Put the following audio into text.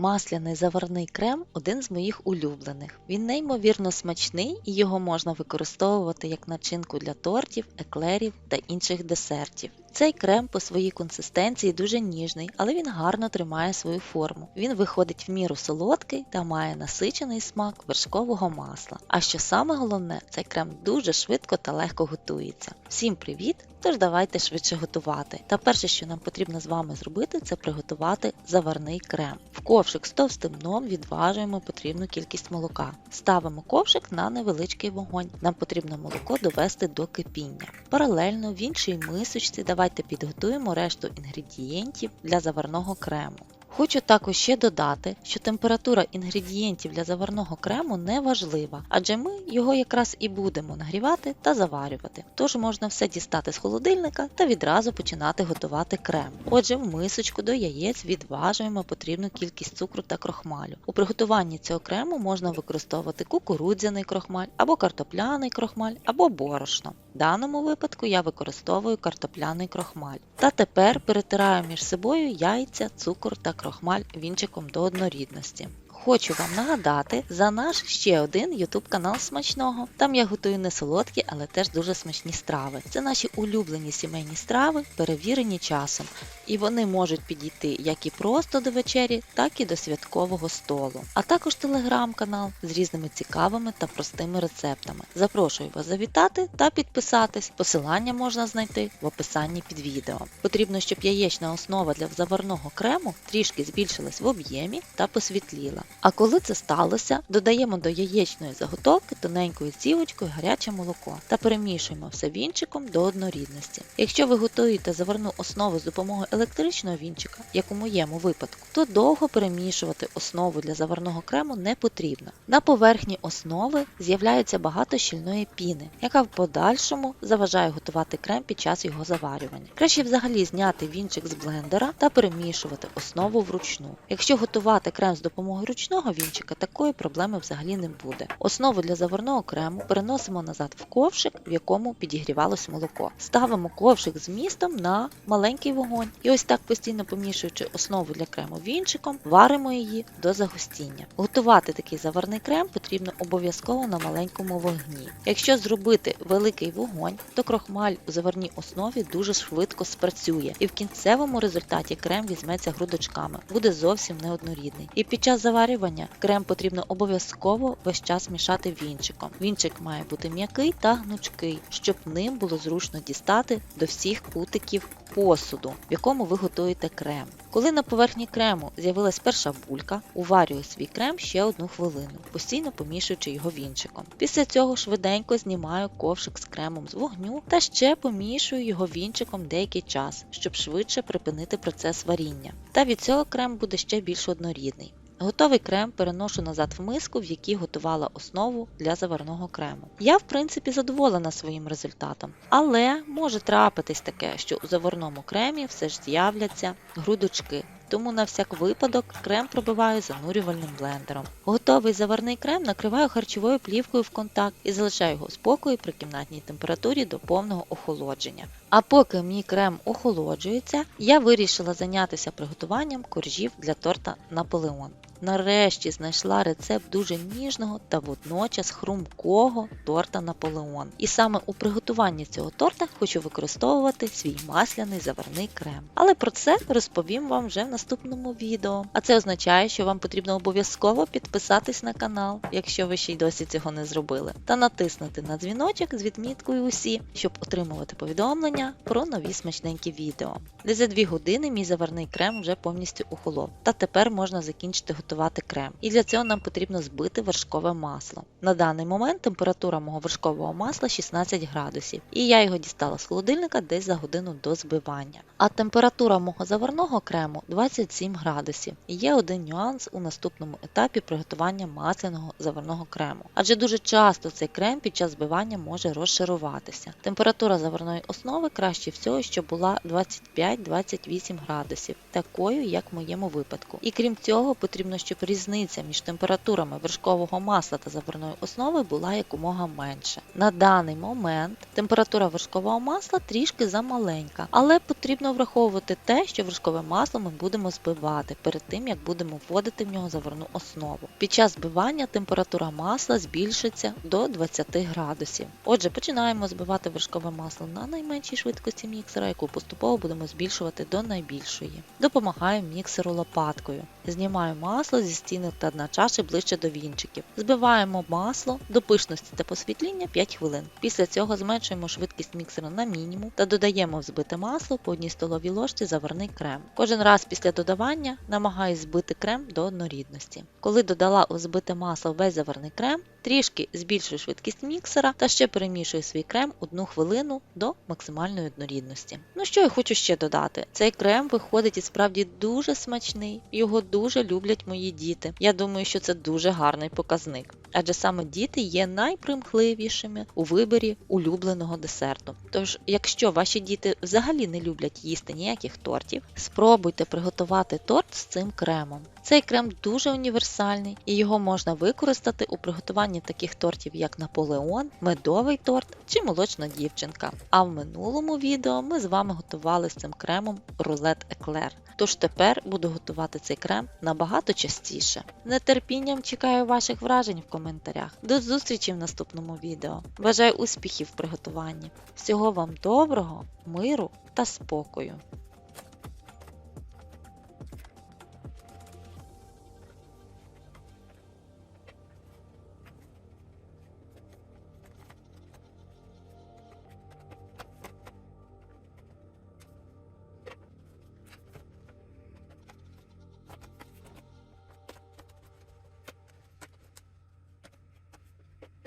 Масляний заварний крем один з моїх улюблених. Він неймовірно смачний і його можна використовувати як начинку для тортів, еклерів та інших десертів. Цей крем по своїй консистенції дуже ніжний, але він гарно тримає свою форму. Він виходить в міру солодкий та має насичений смак вершкового масла. А що саме головне, цей крем дуже швидко та легко готується. Всім привіт! Тож давайте швидше готувати. Та перше, що нам потрібно з вами зробити, це приготувати заварний крем. В ковшик з товстим дном відважуємо потрібну кількість молока. Ставимо ковшик на невеличкий вогонь. Нам потрібно молоко довести до кипіння. Паралельно в іншій мисочці давайте підготуємо решту інгредієнтів для заварного крему. Хочу також ще додати, що температура інгредієнтів для заварного крему не важлива, адже ми його якраз і будемо нагрівати та заварювати. Тож можна все дістати з холодильника та відразу починати готувати крем. Отже, в мисочку до яєць відважуємо потрібну кількість цукру та крохмалю. У приготуванні цього крему можна використовувати кукурудзяний крохмаль або картопляний крохмаль або борошно. В даному випадку я використовую картопляний крохмаль. Та тепер перетираю між собою яйця, цукор та крохмаль вінчиком до однорідності. Хочу вам нагадати за наш ще один YouTube канал смачного. Там я готую не солодкі, але теж дуже смачні страви. Це наші улюблені сімейні страви, перевірені часом, і вони можуть підійти як і просто до вечері, так і до святкового столу. А також телеграм-канал з різними цікавими та простими рецептами. Запрошую вас завітати та підписатись. Посилання можна знайти в описанні під відео. Потрібно, щоб яєчна основа для заварного крему трішки збільшилась в об'ємі та посвітліла. А коли це сталося, додаємо до яєчної заготовки тоненькою цівочкою гаряче молоко та перемішуємо все вінчиком до однорідності. Якщо ви готуєте заварну основу з допомогою електричного вінчика, як у моєму випадку, то довго перемішувати основу для заварного крему не потрібно. На поверхні основи з'являється багато щільної піни, яка в подальшому заважає готувати крем під час його заварювання. Краще взагалі зняти вінчик з блендера та перемішувати основу вручну. Якщо готувати крем з допомогою ручного вінчика, такої проблеми взагалі не буде. Основу для заварного крему переносимо назад в ковшик, в якому підігрівалось молоко. Ставимо ковшик з містом на маленький вогонь. І ось так постійно помішуючи основу для крему вінчиком, варимо її до загустіння. Готувати такий заварний крем потрібно обов'язково на маленькому вогні. Якщо зробити великий вогонь, то крохмаль у заварній основі дуже швидко спрацює, і в кінцевому результаті крем візьметься грудочками, буде зовсім неоднорідний. І під час заварювання крем потрібно обов'язково весь час мішати вінчиком. Вінчик має бути м'який та гнучкий, щоб ним було зручно дістати до всіх кутиків посуду, в якому ви готуєте крем. Коли на поверхні крему з'явилась перша булька, уварюю свій крем ще одну хвилину, постійно помішуючи його вінчиком. Після цього швиденько знімаю ковшик з кремом з вогню та ще помішую його вінчиком деякий час, щоб швидше припинити процес варіння. Та від цього крем буде ще більш однорідний. Готовий крем переношу назад в миску, в якій готувала основу для заварного крему. Я, в принципі, задоволена своїм результатом, але може трапитись таке, що у заварному кремі все ж з'являться грудочки. Тому на всяк випадок крем пробиваю занурювальним блендером. Готовий заварний крем накриваю харчовою плівкою в контакт і залишаю його в спокої при кімнатній температурі до повного охолодження. А поки мій крем охолоджується, я вирішила зайнятися приготуванням коржів для торта Наполеон. Нарешті знайшла рецепт дуже ніжного та водночас хрумкого торта Наполеон. І саме у приготуванні цього торта хочу використовувати свій масляний заварний крем. Але про це розповім вам вже в наступному відео. А це означає, що вам потрібно обов'язково підписатись на канал, якщо ви ще й досі цього не зробили, та натиснути на дзвіночок з відміткою усі, щоб отримувати повідомлення про нові смачненькі відео. Десь за 2 години мій заварний крем вже повністю охолов. Та тепер можна закінчити готувати крем. І для цього нам потрібно збити вершкове масло. На даний момент температура мого вершкового масла 16 градусів, і я його дістала з холодильника десь за годину до збивання. А температура мого заварного крему 27 градусів. І є один нюанс у наступному етапі приготування масляного заварного крему. Адже дуже часто цей крем під час збивання може розшаруватися. Температура заварної основи краще всього, щоб була 25-28 градусів, такою як в моєму випадку. І крім цього, потрібно щоб різниця між температурами вершкового масла та заварної основи була якомога менше. На даний момент температура вершкового масла трішки замаленька, але потрібно враховувати те, що вершкове масло ми будемо збивати перед тим, як будемо вводити в нього заварну основу. Під час збивання температура масла збільшиться до 20 градусів. Отже, починаємо збивати вершкове масло на найменшій швидкості міксера, яку поступово будемо збільшувати до найбільшої. Допомагаю міксеру лопаткою. Знімаю масло зі стінок та дна чаші ближче до вінчиків. Збиваємо масло до пишності та посвітління 5 хвилин. Після цього зменшуємо швидкість міксера на мінімум та додаємо в масло по одній столовій ложці заварний крем. Кожен раз після додавання намагаюсь збити крем до однорідності. Коли додала у збите масло весь заварний крем, трішки збільшую швидкість міксера та ще перемішую свій крем одну хвилину до максимальної однорідності. Ну що я хочу ще додати? Цей крем виходить і справді дуже смачний, його дуже люблять мої діти. Я думаю, що це дуже гарний показник. Адже саме діти є найпримхливішими у виборі улюбленого десерту. Тож, якщо ваші діти взагалі не люблять їсти ніяких тортів, спробуйте приготувати торт з цим кремом. Цей крем дуже універсальний і його можна використати у приготуванні таких тортів, як Наполеон, медовий торт чи молочна дівчинка. А в минулому відео ми з вами готували з цим кремом рулет еклер. Тож тепер буду готувати цей крем набагато частіше. З нетерпінням чекаю ваших вражень в коментарях. До зустрічі в наступному відео. Бажаю успіхів в приготуванні. Всього вам доброго, миру та спокою!